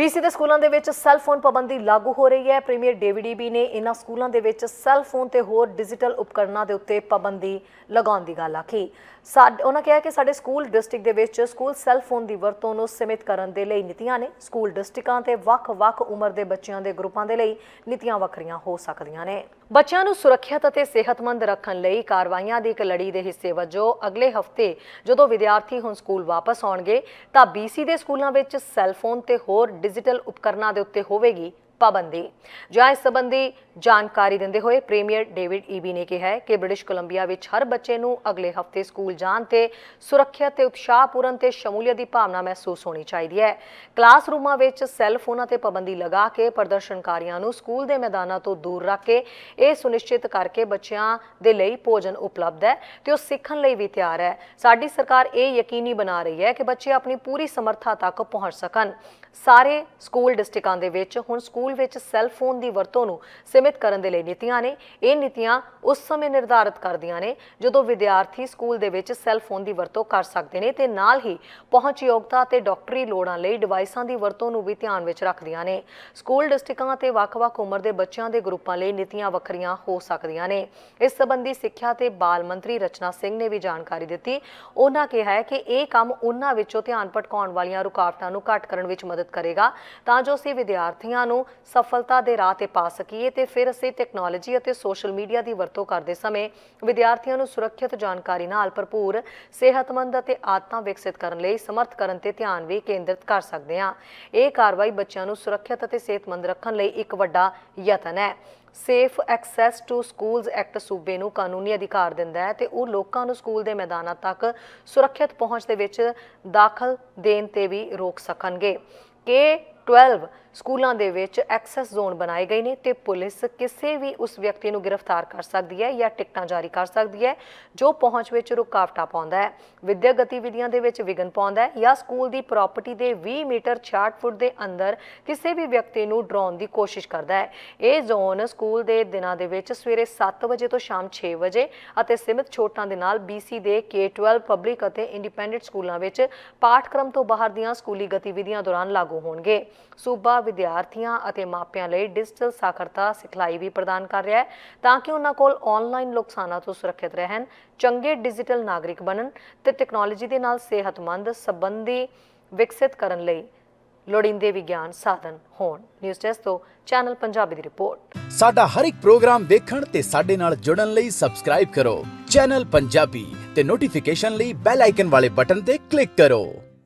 BC ਦੇ ਸਕੂਲਾਂ ਦੇ ਵਿੱਚ ਸੈੱਲ ਫੋਨ ਪਾਬੰਦੀ ਲਾਗੂ ਹੋ ਰਹੀ ਹੈ। ਪ੍ਰੀਮੀਅਰ ਡੇਵਿਡ ਨੇ ਇਹਨਾਂ ਸਕੂਲਾਂ ਦੇ ਵਿੱਚ ਸੈੱਲ ਫੋਨ ਤੇ ਹੋਰ ਡਿਜੀਟਲ ਉਪਕਰਨਾਂ ਦੇ ਉੱਤੇ ਪਾਬੰਦੀ ਲਗਾਉਣ ਦੀ ਗੱਲ ਆਖੀ। ਉਹਨਾਂ ਕਿਹਾ ਕਿ ਸਾਡੇ ਸਕੂਲ ਡਿਸਟ੍ਰਿਕਟ ਦੇ ਵਿੱਚ ਸਕੂਲ ਸੈੱਲ ਫੋਨ ਦੀ ਵਰਤੋਂ ਨੂੰ ਸੀਮਿਤ ਕਰਨ ਦੇ ਲਈ ਨੀਤੀਆਂ ਨੇ। ਸਕੂਲ ਡਿਸਟ੍ਰਿਕਾਂ ਤੇ ਵੱਖ-ਵੱਖ ਉਮਰ ਦੇ ਬੱਚਿਆਂ ਦੇ ਗਰੁੱਪਾਂ ਦੇ ਲਈ ਨੀਤੀਆਂ ਵੱਖਰੀਆਂ ਹੋ ਸਕਦੀਆਂ ਨੇ। ਬੱਚਿਆਂ ਨੂੰ ਸੁਰੱਖਿਅਤ ਅਤੇ ਸਿਹਤਮੰਦ ਰੱਖਣ ਲਈ ਕਾਰਵਾਈਆਂ ਦੀ ਇੱਕ ਲੜੀ ਦੇ ਹਿੱਸੇ ਵਜੋਂ ਅਗਲੇ ਹਫ਼ਤੇ ਜਦੋਂ ਵਿਦਿਆਰਥੀ ਹੁਣ ਸਕੂਲ ਵਾਪਸ ਆਉਣਗੇ, ਤਾਂ ਬੀਸੀ ਦੇ ਸਕੂਲਾਂ ਵਿੱਚ ਸੈੱਲ ਫੋਨ ਤੇ ਹੋਰ ਡਿਜੀਟਲ ਉਪਕਰਨਾਂ ਦੇ ਉੱਤੇ ਹੋਵੇਗੀ ਪਾਬੰਦੀ ਜਾਂ ਇਸ ਸੰਬੰਧੀ ਜਾਣਕਾਰੀ ਦਿੰਦੇ ਹੋਏ ਪ੍ਰੀਮੀਅਰ ਡੇਵਿਡ ਈਬੀ ਨੇ ਕਿਹਾ ਕਿ ਬ੍ਰਿਟਿਸ਼ ਕੋਲੰਬੀਆ ਵਿੱਚ ਹਰ ਬੱਚੇ ਨੂੰ ਅਗਲੇ ਹਫ਼ਤੇ ਸਕੂਲ ਜਾਣ ਤੇ ਸੁਰੱਖਿਅਤ ਤੇ ਉਤਸ਼ਾਹਪੂਰਨ ਤੇ ਸ਼ਮੂਲੀਅਤ ਦੀ ਭਾਵਨਾ ਮਹਿਸੂਸ ਹੋਣੀ ਚਾਹੀਦੀ ਹੈ। ਕਲਾਸਰੂਮਾਂ ਵਿੱਚ ਸੈੱਲ ਫੋਨਾਂ ਤੇ ਪਾਬੰਦੀ ਲਗਾ ਕੇ ਪ੍ਰਦਰਸ਼ਨਕਾਰੀਆਂ ਨੂੰ ਸਕੂਲ ਦੇ ਮੈਦਾਨਾਂ ਤੋਂ ਦੂਰ ਰੱਖ ਕੇ ਇਹ ਸੁਨਿਸ਼ਚਿਤ ਕਰਕੇ ਬੱਚਿਆਂ ਦੇ ਲਈ ਭੋਜਨ ਉਪਲਬਧ ਹੈ ਤੇ ਉਹ ਸਿੱਖਣ ਲਈ ਵੀ ਤਿਆਰ ਹੈ। ਸਾਡੀ ਸਰਕਾਰ ਇਹ ਯਕੀਨੀ ਬਣਾ ਰਹੀ ਹੈ ਕਿ ਬੱਚੇ ਆਪਣੀ ਪੂਰੀ ਸਮਰੱਥਾ ਤੱਕ ਪਹੁੰਚ ਸਕਣ। ਸਾਰੇ ਸਕੂਲ ਡਿਸਟ੍ਰਿਕਾਂ ਦੇ ਵਿੱਚ ਹੁਣ ਸਕੂਲ ਸਕੂਲ ਵਿੱਚ ਸੈੱਲ ਫੋਨ ਦੀ ਵਰਤੋਂ ਨੂੰ ਸੀਮਿਤ ਕਰਨ ਦੇ ਲਈ ਨੀਤੀਆਂ ਨੇ, ਇਹ ਨੀਤੀਆਂ ਉਸ ਸਮੇਂ ਨਿਰਧਾਰਿਤ ਕਰਦੀਆਂ ਨੇ ਜਦੋਂ ਵਿਦਿਆਰਥੀ ਸਕੂਲ ਦੇ ਵਿੱਚ ਸੈੱਲ ਫੋਨ ਦੀ ਵਰਤੋਂ ਕਰ ਸਕਦੇ ਨੇ ਤੇ ਨਾਲ ਹੀ ਪਹੁੰਚਯੋਗਤਾ ਤੇ ਡਾਕਟਰੀ ਲੋੜਾਂ ਲਈ ਡਿਵਾਈਸਾਂ ਦੀ ਵਰਤੋਂ ਨੂੰ ਵੀ ਧਿਆਨ ਵਿੱਚ ਰੱਖਦੀਆਂ ਨੇ। ਸਕੂਲ ਡਿਸਟ੍ਰਿਕਾਂ ਤੇ ਵੱਖ-ਵੱਖ ਉਮਰ ਦੇ ਬੱਚਿਆਂ ਦੇ ਗਰੁੱਪਾਂ ਲਈ ਨੀਤੀਆਂ ਵੱਖਰੀਆਂ ਹੋ ਸਕਦੀਆਂ ਨੇ। ਇਸ ਸੰਬੰਧੀ ਸਿੱਖਿਆ ਤੇ ਬਾਲ ਮੰਤਰੀ ਰਚਨਾ ਸਿੰਘ ਨੇ ਵੀ ਜਾਣਕਾਰੀ ਦਿੱਤੀ। ਉਹਨਾਂ ਕਿਹਾ ਹੈ ਕਿ ਇਹ ਕੰਮ ਉਹਨਾਂ ਵਿੱਚੋਂ ਧਿਆਨ ਭਟਕਾਉਣ ਵਾਲੀਆਂ ਰੁਕਾਵਟਾਂ ਨੂੰ ਘੱਟ ਕਰਨ ਵਿੱਚ ਮਦਦ ਕਰੇਗਾ, ਤਾਂ ਜੋ ਅਸੀਂ ਵਿਦਿਆਰਥੀਆਂ ਨੂੰ ਸਫਲਤਾ ਦੇ ਰਾਹ ਤੇ ਪਾ ਸਕੀਏ ਤੇ ਫਿਰ ਅਸੀਂ ਟੈਕਨੋਲੋਜੀ ਅਤੇ ਸੋਸ਼ਲ ਮੀਡੀਆ ਦੀ ਵਰਤੋਂ ਕਰਦੇ ਸਮੇਂ ਵਿਦਿਆਰਥੀਆਂ ਨੂੰ ਸੁਰੱਖਿਅਤ ਜਾਣਕਾਰੀ ਨਾਲ ਭਰਪੂਰ, ਸਿਹਤਮੰਦ ਅਤੇ ਆਦਤਾਂ ਵਿਕਸਿਤ ਕਰਨ ਲਈ ਸਮਰਥ ਕਰਨ ਤੇ ਧਿਆਨ ਵੀ ਕੇਂਦਰਿਤ ਕਰ ਸਕਦੇ ਹਾਂ। ਇਹ ਕਾਰਵਾਈ ਬੱਚਿਆਂ ਨੂੰ ਸੁਰੱਖਿਅਤ ਅਤੇ ਸਿਹਤਮੰਦ ਰੱਖਣ ਲਈ ਇੱਕ ਵੱਡਾ ਯਤਨ ਹੈ। Safe access to schools act ਸੂਬੇ ਨੂੰ ਕਾਨੂੰਨੀ ਅਧਿਕਾਰ ਦਿੰਦਾ ਹੈ ਤੇ ਉਹ ਲੋਕਾਂ ਨੂੰ ਸਕੂਲ ਦੇ ਮੈਦਾਨਾਂ ਤੱਕ ਸੁਰੱਖਿਅਤ ਪਹੁੰਚ ਦੇ ਵਿੱਚ ਦਾਖਲ ਦੇਣ ਤੇ ਵੀ ਰੋਕ ਸਕਣਗੇ। ਕਿ 12 ਸਕੂਲਾਂ ਦੇ ਵਿੱਚ ਐਕਸੈਸ ਜ਼ੋਨ ਬਣਾਏ ਗਏ ਨੇ ਤੇ ਪੁਲਿਸ ਕਿਸੇ ਵੀ ਉਸ ਵਿਅਕਤੀ ਨੂੰ ਗ੍ਰਿਫਤਾਰ ਕਰ ਸਕਦੀ ਹੈ ਜਾਂ ਟਿਕਟਾਂ ਜਾਰੀ ਕਰ ਸਕਦੀ ਹੈ, ਜੋ ਪਹੁੰਚ ਵਿੱਚ ਰੁਕਾਵਟਾਂ ਪਾਉਂਦਾ ਹੈ, ਵਿਦਿਅਕ ਗਤੀਵਿਧੀਆਂ ਦੇ ਵਿੱਚ ਵਿਘਨ ਪਾਉਂਦਾ ਹੈ ਜਾਂ ਸਕੂਲ ਦੀ ਪ੍ਰਾਪਰਟੀ ਦੇ 20 ਮੀਟਰ 66 ਫੁੱਟ ਦੇ ਅੰਦਰ ਕਿਸੇ ਵੀ ਵਿਅਕਤੀ ਨੂੰ ਡਰਾਉਣ ਦੀ ਕੋਸ਼ਿਸ਼ ਕਰਦਾ ਹੈ। ਇਹ ਜ਼ੋਨ ਸਕੂਲ ਦੇ ਦਿਨਾਂ ਦੇ ਵਿੱਚ ਸਵੇਰੇ 7 ਵਜੇ ਤੋਂ ਸ਼ਾਮ 6 ਵਜੇ ਅਤੇ ਸੀਮਿਤ ਛੋਟਾਂ ਦੇ ਨਾਲ BC ਦੇ K12 ਪਬਲਿਕ ਅਤੇ ਇੰਡੀਪੈਂਡੈਂਟ ਸਕੂਲਾਂ ਵਿੱਚ ਪਾਠਕ੍ਰਮ ਤੋਂ ਬਾਹਰ ਦੀਆਂ ਸਕੂਲੀ ਗਤੀਵਿਧੀਆਂ ਦੌਰਾਨ ਲਾਗੂ ਹੋਣਗੇ। ਸੂਬਾ ਵਿਦਿਆਰਥੀਆਂ ਅਤੇ ਮਾਪਿਆਂ ਲਈ ਡਿਜੀਟਲ ਸਾਖਰਤਾ ਸਿਖਲਾਈ ਵੀ ਪ੍ਰਦਾਨ ਕਰ ਰਿਹਾ ਹੈ ਤਾਂ ਕਿ ਉਹਨਾਂ ਕੋਲ ਆਨਲਾਈਨ ਨੁਕਸਾਨਾਂ ਤੋਂ ਸੁਰੱਖਿਅਤ ਰਹਿਣ, ਚੰਗੇ ਡਿਜੀਟਲ ਨਾਗਰਿਕ ਬਣਨ ਤੇ ਟੈਕਨੋਲੋਜੀ ਦੇ ਨਾਲ ਸਿਹਤਮੰਦ ਸੰਬੰਧੀ ਵਿਕਸਿਤ ਕਰਨ ਲਈ ਲੋੜੀਂਦੇ ਵਿਗਿਆਨ ਸਾਧਨ ਹੋਣ। ਨਿਊਜ਼ ਡੈਸਕ ਤੋਂ ਚੈਨਲ ਪੰਜਾਬੀ ਦੀ ਰਿਪੋਰਟ। ਸਾਡਾ ਹਰ ਇੱਕ ਪ੍ਰੋਗਰਾਮ ਦੇਖਣ ਤੇ ਸਾਡੇ ਨਾਲ ਜੁੜਨ ਲਈ ਸਬਸਕ੍ਰਾਈਬ ਕਰੋ। ਚੈਨਲ ਪੰਜਾਬੀ ਤੇ ਨੋਟੀਫਿਕੇਸ਼ਨ ਲਈ ਬੈਲ ਆਈਕਨ ਵਾਲੇ ਬਟਨ ਤੇ ਕਲਿੱਕ ਕਰੋ।